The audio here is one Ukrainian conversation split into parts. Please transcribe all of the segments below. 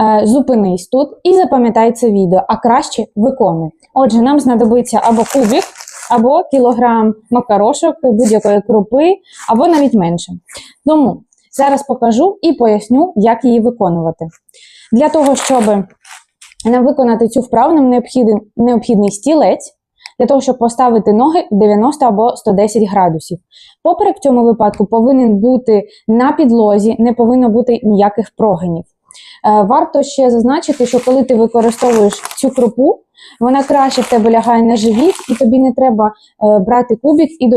е, зупинись тут і запам'ятай це відео, а краще виконуй. Отже, нам знадобиться або кубик, або кілограм макарошок будь-якої крупи, або навіть менше. Тому зараз покажу і поясню, як її виконувати. Для того, щоб нам виконати цю вправу, нам необхідний, необхідний стілець для того, щоб поставити ноги в 90 або 110 градусів. Поперек в цьому випадку повинен бути на підлозі, не повинно бути ніяких прогинів. Е, Варто ще зазначити, що коли ти використовуєш цю крупу, вона краще в тебе лягає на живіт, і тобі не треба е, брати кубик і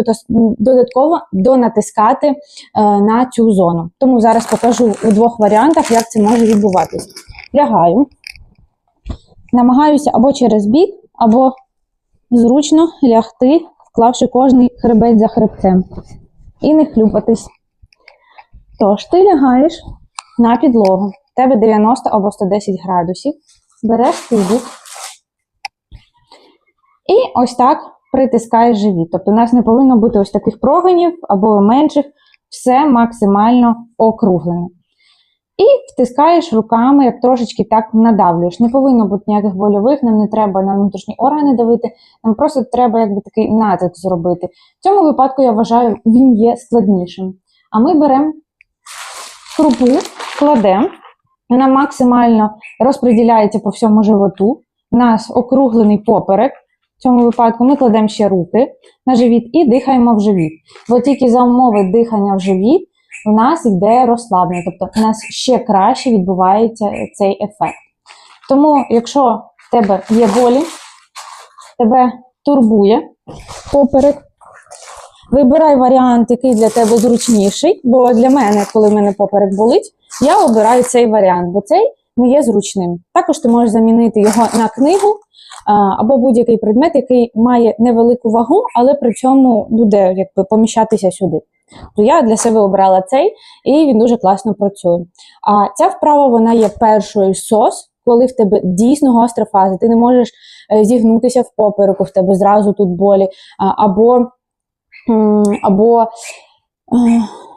додатково донатискати е, на цю зону. Тому зараз покажу у двох варіантах, як це може відбуватись. Лягаю, намагаюся або через бік, або зручно лягти, вклавши кожний хребет за хребцем. І не хлюпатись. Тож, ти лягаєш на підлогу. Тебе 90 або 110 градусів. Береш кубик. І ось так притискаєш живіт. Тобто у нас не повинно бути ось таких прогинів або менших, все максимально округлене. І втискаєш руками, як трошечки так надавлюєш. Не повинно бути ніяких больових, нам не треба на внутрішні органи давити, нам просто треба якби такий натиск зробити. В цьому випадку я вважаю, він є складнішим. А ми беремо крупу, кладемо, вона максимально розподіляється по всьому животу. У нас округлений поперек. В цьому випадку ми кладемо ще руки на живіт і дихаємо в живіт. Бо тільки за умови дихання в живіт у нас йде розслаблення, тобто у нас ще краще відбувається цей ефект. Тому, якщо в тебе є болі, тебе турбує поперек, вибирай варіант, який для тебе зручніший, бо для мене, коли в мене поперек болить, я обираю цей варіант, бо цей не є зручним. Також ти можеш замінити його на книгу або будь-який предмет, який має невелику вагу, але при цьому буде якби поміщатися сюди. То я для себе обрала цей, і він дуже класно працює. А ця вправа вона є першою сос, коли в тебе дійсно гостра фаза. Ти не можеш е, зігнутися в попереку, в тебе зразу тут болі, або, або е,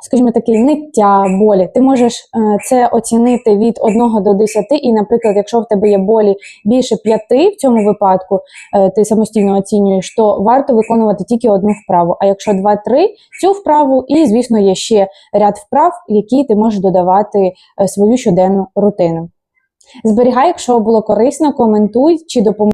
скажімо таке, ниття болі. Ти можеш е, це оцінити від 1 до 10, і, наприклад, якщо в тебе є болі більше 5 в цьому випадку, е, ти самостійно оцінюєш, то варто виконувати тільки одну вправу. А якщо 2-3, цю вправу, і, звісно, є ще ряд вправ, які ти можеш додавати свою щоденну рутину. Зберігай, якщо було корисно, коментуй чи допомагай.